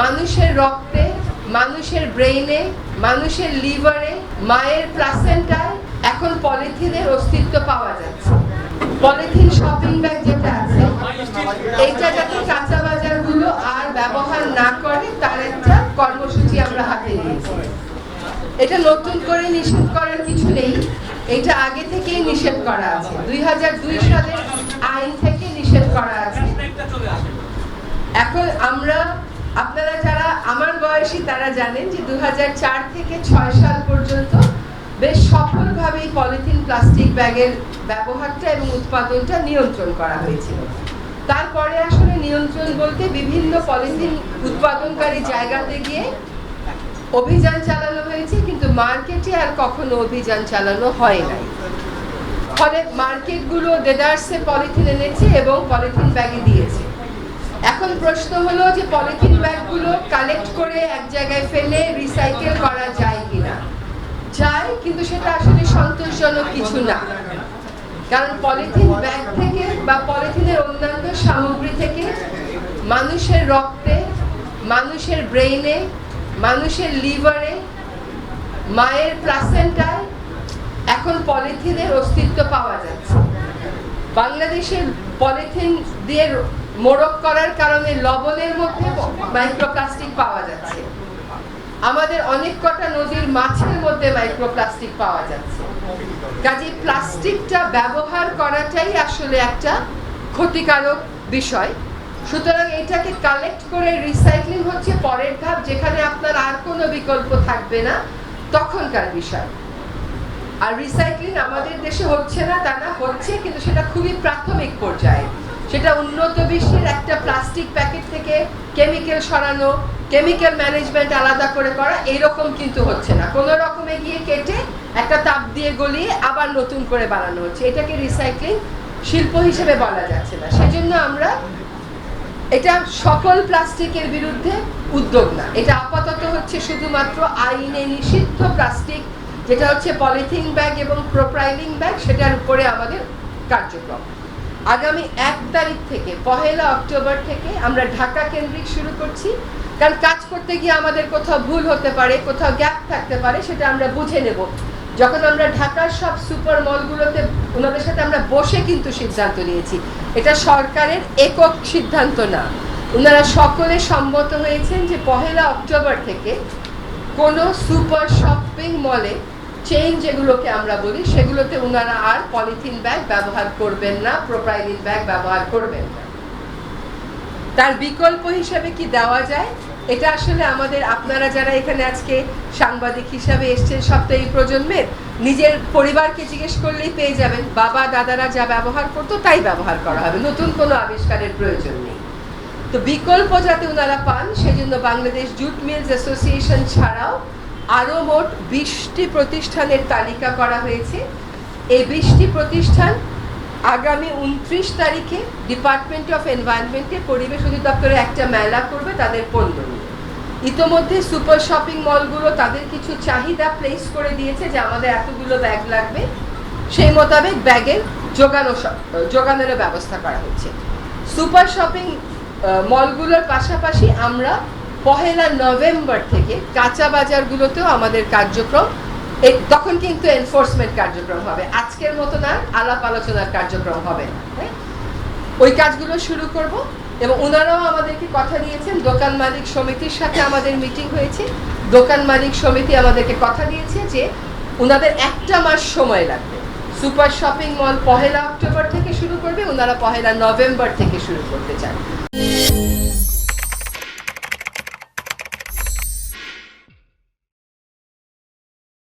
মানুষের রক্তে, মানুষের ব্রেইনে, মানুষের লিভারে, মায়ের প্লাসেন্টায় এখন পলিথিনের অস্তিত্ব পাওয়া যাচ্ছে। পলিথিন শপিং ব্যাগ যেটা আছে এইটা যাতে কাঁচা বাজারগুলো আর ব্যবহার না করে তার একটা কর্মসূচি আমরা হাতে নিয়েছি। এটা নতুন করে নিষেধ করার কিছু নেই, এটা আগে থেকেই নিষেধ করা আছে। দুই সালের আইন থেকে নিষেধ করা আছে। এখন আমরা আমার বয়সী তারা জানেন যে দু হাজার চার থেকে ছয় সাল পর্যন্ত বেশ সফলভাবে এই পলিথিন, প্লাস্টিক ব্যাগের ব্যবহারটা এবং উৎপাদনটা নিয়ন্ত্রণ করা হয়েছিল। তারপরে আসলে নিয়ন্ত্রণ বলতে বিভিন্ন পলিথিন উৎপাদনকারী জায়গাতে গিয়ে অভিযান চালানো হয়েছে, কিন্তু মার্কেটে আর কখনো অভিযান চালানো হয় নাই। ফলে মার্কেটগুলো দেদার্সে পলিথিন এনেছে এবং পলিথিন ব্যাগে দিয়েছে। এখন প্রশ্ন হলো যে পলিথিন ব্যাগগুলো কালেক্ট করে এক জায়গায় ফেলে রিসাইকেল করা যায় কিনা? যায়, কিন্তু সেটা আসলে সন্তোষজনক কিছু না। কারণ পলিথিন ব্যাগ থেকে বা পলিথিনের অন্যান্য সামগ্রী থেকে মানুষের রক্তে, মানুষের ব্রেইনে, মানুষের লিভারে, মায়ের প্লাসেন্টায় এখন পলিথিনের অস্তিত্ব পাওয়া যাচ্ছে। বাংলাদেশের পলিথিন দিয়ে মোড়ক করার কারণে লবণের মধ্যে মাইক্রোপ্লাস্টিক পাওয়া যাচ্ছে। আমাদের অনেক কটা নদীর মাছের মধ্যে মাইক্রোপ্লাস্টিক পাওয়া যাচ্ছে। কাজে প্লাস্টিকটা ব্যবহার করাটাই আসলে একটা ক্ষতিকারক বিষয়। সুতরাং এটাকে কালেক্ট করে রিসাইক্লিং হচ্ছে পরের ধাপ, যেখানে আপনার আর কোনো বিকল্প থাকবে না, তখনকার বিষয়। আর রিসাইক্লিং আমাদের দেশে হচ্ছে না, তা না হচ্ছে, কিন্তু সেটা খুবই প্রাথমিক পর্যায়ে। সেটা উন্নত বিশ্বের একটা প্লাস্টিক প্যাকেট থেকে কেমিক্যাল সরানো কেমিক্যাল ম্যানেজমেন্ট আলাদা করে করা, এইরকম কিন্তু হচ্ছে না। কোনো রকমে গিয়ে কেটে একটা তাপ দিয়ে গলিয়ে আবার নতুন করে বানানো হচ্ছে। এটাকে রিসাইক্লিং শিল্প হিসেবে বলা যাচ্ছে না। সেজন্য আমরা এটা সকল প্লাস্টিকের বিরুদ্ধে উদ্যোগ না। এটা আপাতত হচ্ছে শুধুমাত্র আইনে নিষিদ্ধ প্লাস্টিক যেটা হচ্ছে পলিথিন ব্যাগ এবং প্রোপ্রাইলিং ব্যাগ সেটার উপরে আমাদের কার্যক্রম। আগামী এক তারিখ থেকে, পহেলা অক্টোবর থেকে আমরা ঢাকা কেন্দ্রিক শুরু করছি। কারণ কাজ করতে গিয়ে আমাদের কোথাও ভুল হতে পারে, কোথাও গ্যাপ থাকতে পারে, সেটা আমরা বুঝে নেব। যখন আমরা ঢাকার সব সুপার মলগুলোতে ওনাদের সাথে আমরা বসে কিন্তু সিদ্ধান্ত নিয়েছি। এটা সরকারের একক সিদ্ধান্ত না। ওনারা সকলে সম্মত হয়েছেন যে পহেলা অক্টোবর থেকে কোনো সুপার শপিং মলে চেইন যেগুলোকে আমরা বলি, সেগুলোতে ওনারা আর পলিথিন ব্যাগ ব্যবহার করবেন না প্রোপ্রাইলিন ব্যাগ ব্যবহার করবেন না। তার বিকল্প হিসাবে কি দেওয়া যায়? এটা আসলে আমাদের, আপনারা যারা এখানে আজকে সাংবাদিক হিসাবে এসছেন সব তো এই প্রজন্মের, নিজের পরিবারকে জিজ্ঞেস করলেই পেয়ে যাবেন, বাবা, দাদারা যা ব্যবহার করতো তাই ব্যবহার করা হবে, নতুন কোনো আবিষ্কারের প্রয়োজন নেই। তো বিকল্প যাতে ওনারা পান, সেজন্য বাংলাদেশ জুট মিলস অ্যাসোসিয়েশন ছাড়াও আরও মোট বিশটি প্রতিষ্ঠানের তালিকা করা হয়েছে। এই বিশটি প্রতিষ্ঠান আগামী উনত্রিশ তারিখে ডিপার্টমেন্ট অফ এনভায়রনমেন্টে পরিবেশ অধিদপ্তরে একটা মেলা করবে তাদের পণ্য নিয়ে। ইতোমধ্যে সুপার শপিং মলগুলো তাদের কিছু চাহিদা প্লেস করে দিয়েছে যে আমাদের এতগুলো ব্যাগ লাগবে। সেই মোতাবেক ব্যাগের যোগানো যোগানোর ব্যবস্থা করা হচ্ছে। সুপার শপিং মলগুলোর পাশাপাশি আমরা পহেলা নভেম্বর থেকে কাঁচা বাজারগুলোতেও আমাদের কার্যক্রম তখন কিন্তু এনফোর্সমেন্ট কার্যক্রম হবে। আজকের মতো না, আলাপ আলোচনার কার্যক্রম হবে। হ্যাঁ? ওই কাজগুলো শুরু করব এবং ওনারাও আমাদেরকে কথা দিয়েছেন। দোকান মালিক সমিতির সাথে আমাদের মিটিং হয়েছে। দোকান মালিক সমিতি আমাদেরকে কথা দিয়েছে যে ওনাদের একটা মাস সময় লাগবে। সুপার শপিং মল পহেলা অক্টোবর থেকে শুরু করবে ওনারা পহেলা নভেম্বর থেকে শুরু করতে চান।